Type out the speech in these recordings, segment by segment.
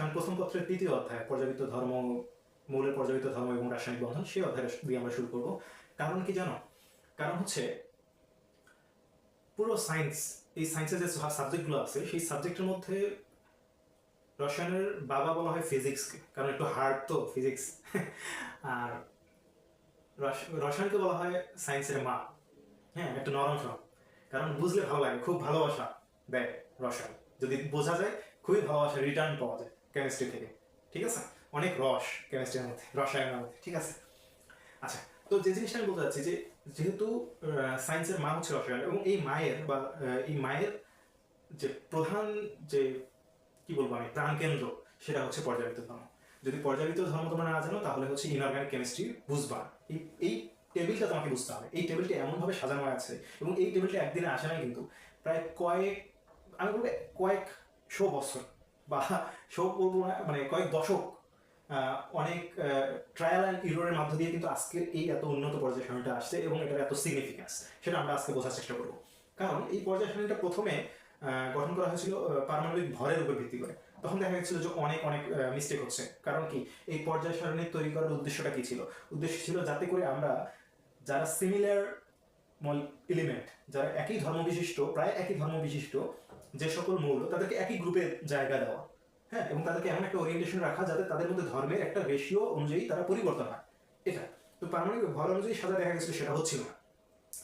রসায়ন প্রথম পত্রের তৃতীয় অধ্যায় পর্যাবৃত্ত ধর্ম, মৌলের পর্যাবৃত্ত ধর্ম এবং রাসায়নিক বন্ধন, সেই অধ্যায় দিয়ে আমরা শুরু করব। কারণ কি জানো? কারণ হচ্ছে পুরো সায়েন্স এই সায়েন্সের যে সাবজেক্টগুলো আছে, সেই সাবজেক্টের মধ্যে রসায়নের বাবা বলা হয় ফিজিক্সকে কারণ একটু হার্ড তো ফিজিক্স আর রসায়নকে বলা হয় সায়েন্সের মা। হ্যাঁ একটু নরম সরম কারণ বুঝলে ভালো লাগে, খুব ভালোবাসা দেয় রসায়ন। যদি বোঝা যায়, খুবই ভালোবাসা রিটার্ন পাওয়া যায়। কেমিস্ট্রি থেকে, ঠিক আছে? অনেক রস কেমিস্ট্রির মধ্যে, রসায়নের মধ্যে, ঠিক আছে? আচ্ছা তো যে জিনিসটা আমি বলতে চাচ্ছি যে, যেহেতু সায়েন্সের মা হচ্ছে রসায়ন এবং এই মায়ের বা এই মায়ের যে প্রধান যে, কি বলব আমি, প্রাণকেন্দ্র, সেটা হচ্ছে পর্যাবৃত্ত ধর্ম। যদি পর্যাবৃত্ত ধর্ম তোমরা না জানো, তাহলে হচ্ছে ইনঅর্গানিক কেমিস্ট্রি বুঝবা। এই এই টেবিলটা তোমাকে বুঝতে হবে। এই টেবিলটা এমনভাবে সাজানো আছে এবং এই টেবিলটা একদিনে আসে না কিন্তু, প্রায় কয়েক, আমি বলব কয়েক শো বছর বা শো বলব না মানে কয়েক দশক অনেক ট্রায়াল অ্যান্ড ইরোরের মধ্য দিয়ে কিন্তু আজকের এই এত উন্নত পর্যায় সারণীটা আসছে এবং এটার এত সিগনিফিকেন্স সেটা আমরা আজকে বোঝার চেষ্টা করব। কারণ এই পর্যায় সারণীটা প্রথমে গঠন করা হয়েছিল পারমাণবিক ভরের উপর ভিত্তি করে। তখন দেখা গেছিল যে অনেক অনেক মিস্টেক হচ্ছে। কারণ কি? এই পর্যায় সারণী তৈরি করার উদ্দেশ্যটা কি ছিল? উদ্দেশ্য ছিল যাতে করে আমরা যারা সিমিলার এলিমেন্ট যারা একই ধর্ম বিশিষ্ট প্রায় একই ধর্ম বিশিষ্ট যে সকল মৌল তাদেরকে একই গ্রুপে জায়গা দেওয়া হ্যাঁ? এবং তাদেরকে এমন একটা ওরিয়েন্টেশন রাখা যাতে তাদের মধ্যে ধর্মের একটা রেশিও অনুযায়ী তারা পরিবর্তন হয়। এটা। তো পারমাণবিক ভর অনুযায়ী সাজা দেখা গেছিল সেটা হচ্ছিল না।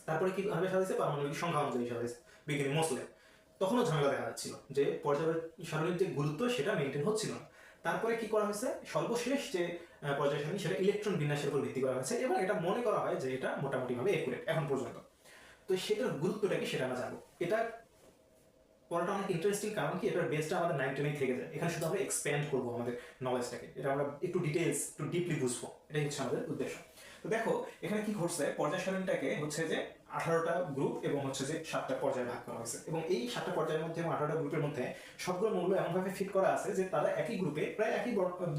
তারপরে কীভাবে সাজাইছে? পারমাণবিক সংখ্যা অনুযায়ী সাজাইছে বিজ্ঞানী মোসলে। তখনও ঝামেলা দেখা যাচ্ছিল যে পর্যায় সারণীর যে গুরুত্ব সেটা মেনটেন হচ্ছিল না। তারপরে কি করা হয়েছে? সর্বশেষ যে আহ, পর্যায় সারণী সেটা ইলেকট্রন বিন্যাসের উপর ভিত্তি করা হয়েছে এবং এটা মনে করা হয় যে এটা মোটামুটিভাবে একুরেট এখন পর্যন্ত। তো সেটার গুরুত্বটা কি সেটা আমরা জানব। এটা পড়াটা অনেক ইন্টারেস্টিং কারণ কি এটার বেসটা আমাদের নাইন টেনেই থেকে যায়। এখানে শুধু আমরা এক্সপ্যান্ড করব আমাদের নলেজটাকে এটা আমরা একটু ডিটেলস একটু ডিপলি বুঝব। এটাই হচ্ছে আমাদের উদ্দেশ্য। তো দেখো, এখানে কি ঘটছে? পর্যায় সারণীটাকে হচ্ছে যে আঠারোটা গ্রুপ এবং হচ্ছে যে সাতটা পর্যায়ে ভাগ করা হয়েছে। এবং এই সাতটা পর্যায়ের মধ্যে এবং আঠারোটা গ্রুপের মধ্যে সবগুলো মৌল এমনভাবে ফিট করা আছে যে তারা একই গ্রুপে প্রায় একই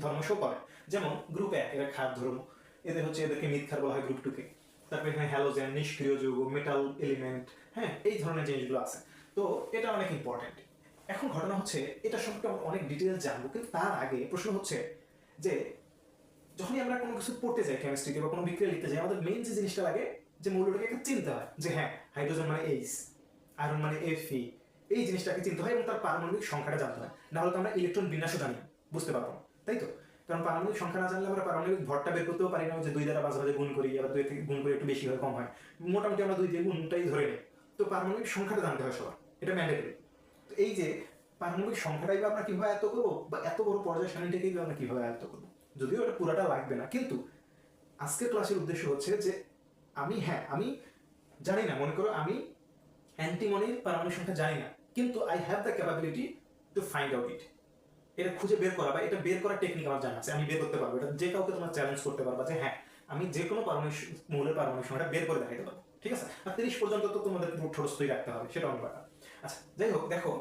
ধর্ম শো করে। যেমন গ্রুপ এক এরা খাদ ধর্ম। এদের হচ্ছে এদেরকে মিথ্যার বলা হয় গ্রুপ টুকে তারপরে এখানে হ্যালোজেন নিষ্ক্রিয় যৌগ মেটাল এলিমেন্ট হ্যাঁ এই ধরনের জিনিসগুলো আছে। তো এটা অনেক ইম্পর্টেন্ট এখন ঘটনা হচ্ছে, এটা সম্পর্কে আমরা অনেক ডিটেলস জানব, কিন্তু তার আগে প্রশ্ন হচ্ছে যে, যখনই আমরা কোনো কিছু পড়তে যাই কেমিস্ট্রিতে বা কোনো বিক্রিয়া লিখতে যাই, আমাদের মেইন যে জিনিসটা লাগে, যে মৌলটাকে একটা চিনতে হয়, যে হ্যাঁ হাইড্রোজেন মানে এইচ আয়রন মানে এফি এই জিনিসটাকে চিনতে হয় এবং তার পারমাণবিক সংখ্যাটা জানতে হয়। না হলে তো আমরা ইলেকট্রন বিন্যাসও জানি, বুঝতে পারব তাই তো? কারণ পারমাণবিক সংখ্যা না জানলে আমরা পারমাণবিক ভরটা বের করতেও পারি না, যে দুই দ্বারা মাঝে মাঝে গুণ করি, আবার দুই থেকে গুণ করে একটু বেশি হয়, কম হয়। মোটামুটি আমরা দুই দিয়ে গুণটাই ধরে নিই। তো পারমাণবিক সংখ্যাটা জানতে হয় সবার, এটা ম্যান্ডেটরি তো এই যে পারমাণবিক সংখ্যাটাই বা আমরা কীভাবে আয়ত্ত করব, বা এত বড় পর্যায় সারণীটাকেই বা আমরা কীভাবে আয়ত্ত করব? যদিও এটা পুরাটা লাগবে না, কিন্তু আজকের ক্লাসের উদ্দেশ্য হচ্ছে যে আমি হ্যাঁ আমি জানি না, মনে করো আমি অ্যান্টিমনির পারমাণবিক সংখ্যা জানি না, কিন্তু I have the capability to find out it এটা খুঁজে বের করা বা এটা বের করার টেকনিক আমার জানা আছে, আমি বের করতে পারব। এটা যে কাউকে তোমরা চ্যালেঞ্জ করতে পারবা যে হ্যাঁ আমি যে কোনো মৌলের পারমাণবিক সংখ্যাটা বের করে দেখাতে পারব, ঠিক আছে? আর তিরিশ পর্যন্ত তো তোমাদের ঠোরস্থই রাখতে হবে, সেটা অন্য ব্যাপার। আচ্ছা যাই হোক, দেখো,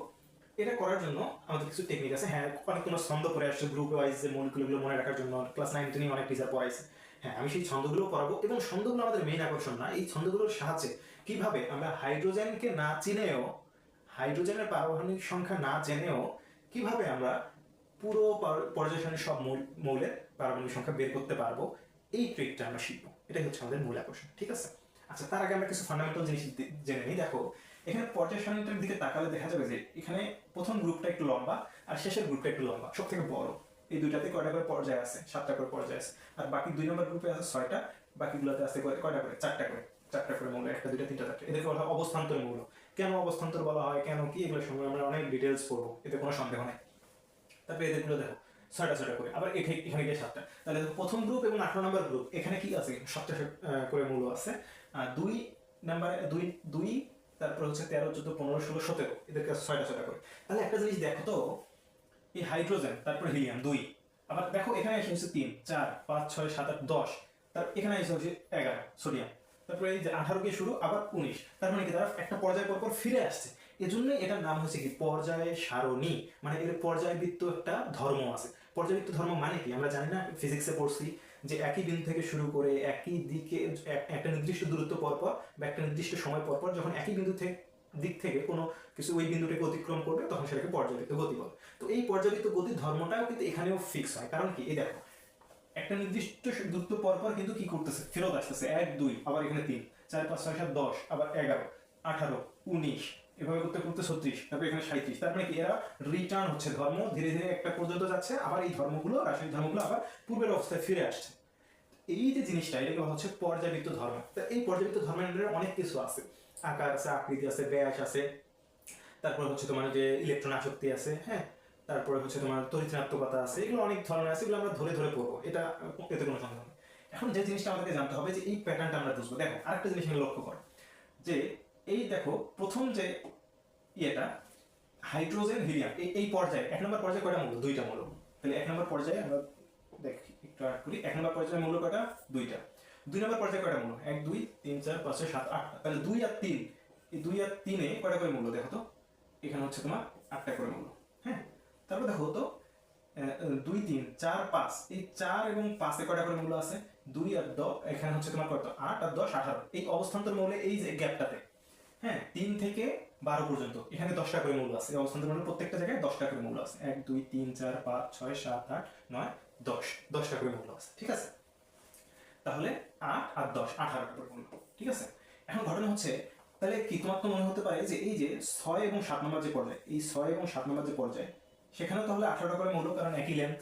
এটা করার জন্য আমাদের কিছু টেকনিক আছে। হ্যাঁ অনেক তোমরা ছন্দ পড়ে আসছে গ্রুপ ওয়াইজ যে মৌলগুলো মনে রাখার জন্য ক্লাস নাইন টেনে অনেক টিচার পড়াইছে। হ্যাঁ আমি সেই ছন্দগুলো পড়াবো এবং ছন্দগুলো আমাদের মেইন আকর্ষণ না, এই ছন্দগুলোর সাহায্যে কীভাবে আমরা হাইড্রোজেনকে না চিনেও হাইড্রোজেনের পারমাণবিক সংখ্যা না জেনেও কীভাবে আমরা পুরো পর- পর্যায় সব মৌল- মৌলের পারমাণবিক সংখ্যা বের করতে পারব। এই ট্রিকটা আমরা শিখব। এটাই হচ্ছে আমাদের মূল আকর্ষণ, ঠিক আছে? আচ্ছা তার আগে আমরা কিছু ফান্ডামেন্টাল জিনিস জেনে নিই। দেখো, এখানে পর্যায় দিকে তাকালে দেখা যাবে যে এখানে প্রথম গ্রুপটা একটু লম্বা আর শেষের গ্রুপটা একটু লম্বা সব থেকে বড়। এই দুইটাতে কয়টা করে পর্যায় আছে? সাতটা করে পর্যায় আছে। আর বাকি দুই নম্বর গ্রুপে আছে ছয়টা, বাকিগুলোতে আছে কয়- কয়টা করে? চারটা করে। চারটা করে মৌল, একটা, দুইটা, তিনটা, চারটা। এদেরকে বলা হয় অবস্থান্তর মৌল। কেন অবস্থান্তর বলা হয়? কেন কি? এগুলো সঙ্গে আমরা অনেক ডিটেলস পড়ব। এতে কোনো সন্দেহ নেই। তারপরে এদেরগুলো দেখো, ছয়টা ছয়টা করে। আবার এখানে গিয়ে সাতটা। তাহলে প্রথম গ্রুপ এবং আঠারো নম্বর গ্রুপ এখানে কি আছে? সাতটা করে মূল আছে। দুই নাম্বার দুই দুই, তারপর হচ্ছে তেরো, চোদ্দ, পনেরো, ষোলো, সতেরো, এদেরকে আছে ছয়টা ছয়টা করে। তাহলে একটা জিনিস দেখো তো, এই হাইড্রোজেন তারপর হিলিয়াম দুই। আবার দেখো, এখানে এসে হচ্ছে তিন, চার, পাঁচ, ছয়, সাত, আট, দশ। তার, এখানে এসে হচ্ছে এগারো সোডিয়াম তারপরে এই যে আঠারো দিয়ে শুরু, আবার উনিশ। তার মানে কি, তারা একটা পর্যায় পর পর ফিরে আসছে। এজন্যই এটার নাম হচ্ছে কি পর্যায় সারণী। মানে এর পর্যায়বৃত্ত একটা ধর্ম আছে। পর্যায়বৃত্ত ধর্ম মানে কি? আমরা জানি না ফিজিক্সে পড়ছি যে একই বিন্দু থেকে শুরু করে একই দিকে একটা নির্দিষ্ট দূরত্ব পর পর বা একটা নির্দিষ্ট সময় পর পর যখন একই বিন্দু থেকে দিক থেকে কোনো কিছু ওই বিন্দুটাকে অতিক্রম করবে, তখন সেটাকে পর্যাবৃত্ত গতি বলে। তো এই পর্যাবৃত্ত গতির ধর্মটাও কিন্তু এখানেও ফিক্স হয়। কারণ কি? এই দেখো, একটা নির্দিষ্ট দূরত্ব পর পর কিন্তু কি করতেছে? ফেরত আসতেছে। এক, দুই, আবার এখানে তিন, চার, পাঁচ, ছয়, সাত, দশ, আবার এগারো, আঠারো, উনিশ এভাবে করতে করতে ছত্রিশ, তারপর এখানে সাঁত্রিশ তার মানে কি, এরা রিটার্ন হচ্ছে ধর্ম, ধীরে ধীরে একটা পর্যন্ত যাচ্ছে, আবার এই ধর্মগুলো, রাসায়নিক ধর্মগুলো আবার পূর্বের অবস্থায় ফিরে আসছে। এই যে জিনিসটা, এটাকে হচ্ছে পর্যাবৃত্ত ধর্ম। তা এই পর্যাবৃত্ত ধর্মের অনেক কিছু আছে। আকার আছে, আকৃতি আছে, ব্যাস আছে। তারপর হচ্ছে তোমার যে ইলেকট্রন আসক্তি আছে হ্যাঁ? তারপরে হচ্ছে তোমার তরিত্রাত্মকতা আছে, এগুলো অনেক ধরনের আছে, এগুলো আমরা ধরে ধরে পড়ব। এটা, এতে কোনো সন্দেহ নেই। এখন যে জিনিসটা আমাদেরকে জানতে হবে যে এই প্যাটার্নটা আমরা বুঝব। দেখো, আরেকটা জিনিস আমি লক্ষ্য কর, যে এই দেখো, প্রথম যে ইয়েটা, হাইড্রোজেন, হিলিয়াম, এই এই পর্যায়ে, এক নম্বর পর্যায়ে কয়টা মূল? দুইটা মূল। তাহলে এক নম্বর পর্যায়ে আমরা দেখি, একটু আট করি, এক নম্বর পর্যায়ে মূল কয়টা? দুইটা। দুই নম্বর পর্যায়ে কয়টা মূল? এক, দুই, তিন, চার, পাঁচ, ছয়, সাত, আটটা। তাহলে দুই আর তিন, এই দুই আর তিনে কয়টা করে মূল্য দেখো তো? এখানে হচ্ছে তোমার আটটা করে মূল্য হ্যাঁ? তারপর দেখো তো দুই, তিন, চার, পাঁচ, এই চার এবং পাঁচে কয়টা করে মূল্য আছে? দুই আর দশ, এখানে হচ্ছে তোমার কত? আট আর দশ, আঠারো। এই অবস্থান্তর মূল্যে এই যে গ্যাপটাতে হ্যাঁ তিন থেকে বারো পর্যন্ত। এখানে দশটা করে মূল্য আছে। এই অবস্থান্তর মূল্য প্রত্যেকটা জায়গায় দশটা করে মূল্য আছে। এক, দুই, তিন, চার, পাঁচ, ছয়, সাত, আট, নয়, দশ। দশটা করে মূল্য আছে। ঠিক আছে? তাহলে আট আর দশ, আঠারোটা করে মূল্য ঠিক আছে? এখন ঘটনা হচ্ছে, তাহলে কি তোমার তো মনে হতে পারে যে এই যে ছয় এবং সাত নম্বর যে পর্যায়ে, এই ছয় এবং সাত নম্বর যে পর্যায়ে সেখানে তাহলে আঠারোটা করে মূল্য কারণ একই লেন্থ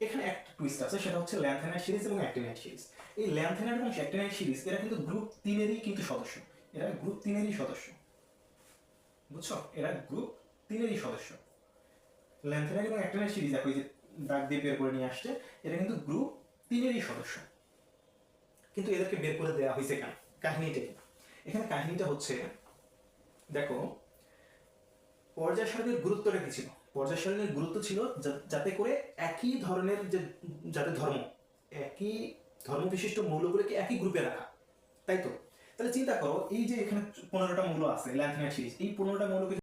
এখানে একটা টুইস্ট আছে, সেটা হচ্ছে ল্যান্থেনাইট সিরিজ এবং অ্যাক্টিনাইট সিরিজ এই ল্যান্থেনাইট এবং অ্যাক্টিনাইট সিরিজ এরা কিন্তু গ্রুপ তিনেরই কিন্তু সদস্য। এরা গ্রুপ তিনেরই সদস্য। বুঝছ? এরা গ্রুপ তিনেরই সদস্য। ল্যান্থেনাইট এবং অ্যাক্টিনাইট সিরিজ দেখো যে দাগ দিয়ে বের করে নিয়ে আসছে এরা কিন্তু গ্রুপ তিনেরই সদস্য। কিন্তু এদেরকে বের করে দেওয়া হয়েছে কেন? কাহিনীটা এখানে কাহিনীটা হচ্ছে, দেখো, পর্যায় সারণীর গুরুত্বটা কি ছিল? পর্যায় সারণীর গুরুত্ব ছিল যাতে করে একই ধরনের যে যাতে ধর্ম, একই ধর্ম বিশিষ্ট মৌলগুলোকে একই গ্রুপে রাখা। তাই তো? তাহলে চিন্তা করো এই যে এখানে পনেরোটা মৌল আছে ল্যান্থনাইট সিরিজ এই পনেরোটা মৌলকে